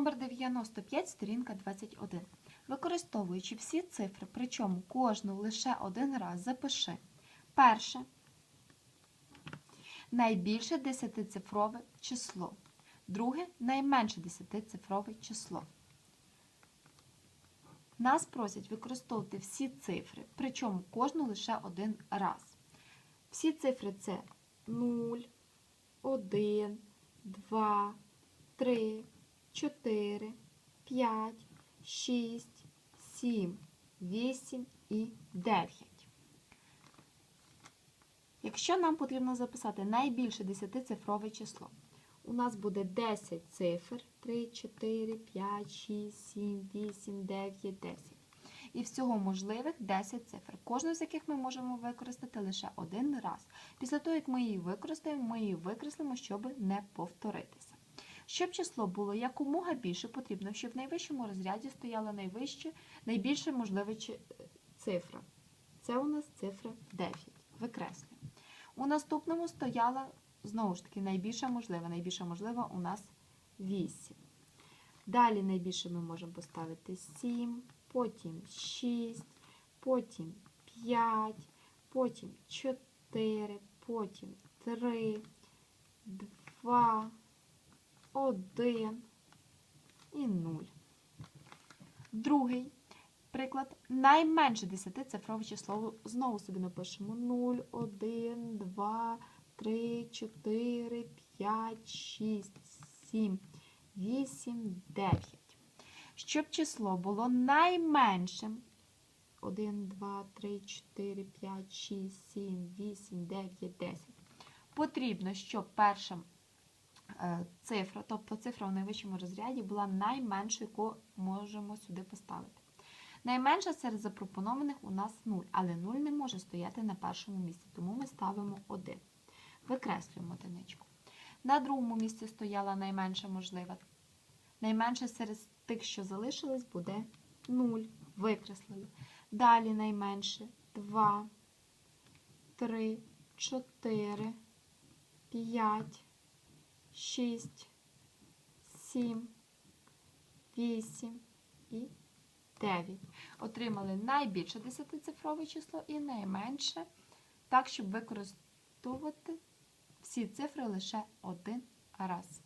номер 95, сторінка 21. Використовуючи всі цифри, причому кожну лише один раз запиши. Перше. Найбільше десятицифрове число. Друге найменше десятицифрове число. Нас просять використовувати всі цифри, причому кожну лише один раз. Всі цифри це 0, 1, 2, 3, 4, 5, 6, 7, 8 і 9. Якщо нам потрібно записати найбільше десятицифрове число, у нас буде 10 цифр 3, 4, 5, 6, 7, 8, 9, 10. І всього можливих 10 цифр, кожну з яких ми можемо використати лише один раз. Після того, як ми її використаємо, ми її викреслимо, щоб не повторитися. Щоб число було якомога більше, потрібно, щоб в найвищому розряді стояла найвище, найбільше можлива цифра. Це у нас цифра 9. Викреслюємо. У наступному стояла, знову ж таки, найбільша можлива. Найбільша можлива у нас 8. Далі найбільше ми можемо поставити 7, потім 6, потім 5, потім 4, потім 3, 2, 1 і 0. Другий приклад. Найменше 10-цифрове число. Знову собі напишемо 0, 1, 2, 3, 4, 5, 6, 7, 8, 9. Щоб число було найменшим 1, 2, 3, 4, 5, 6, 7, 8, 9, 10. Потрібно, щоб перша е, цифра, тобто цифра в найвищому розряді, була найменшою, яку можемо сюди поставити. Найменша серед запропонованих у нас 0, але 0 не може стояти на першому місці, тому ми ставимо 1. Викреслюємо одиничку. На другому місці стояла найменша можлива. Найменше серед тих, що залишились, буде 0. Викреслили. Далі найменше 2, 3, 4, 5, 6, 7, 8 і 9. Отримали найбільше десятицифрове число і найменше, так, щоб використовувати всі цифри лише один раз.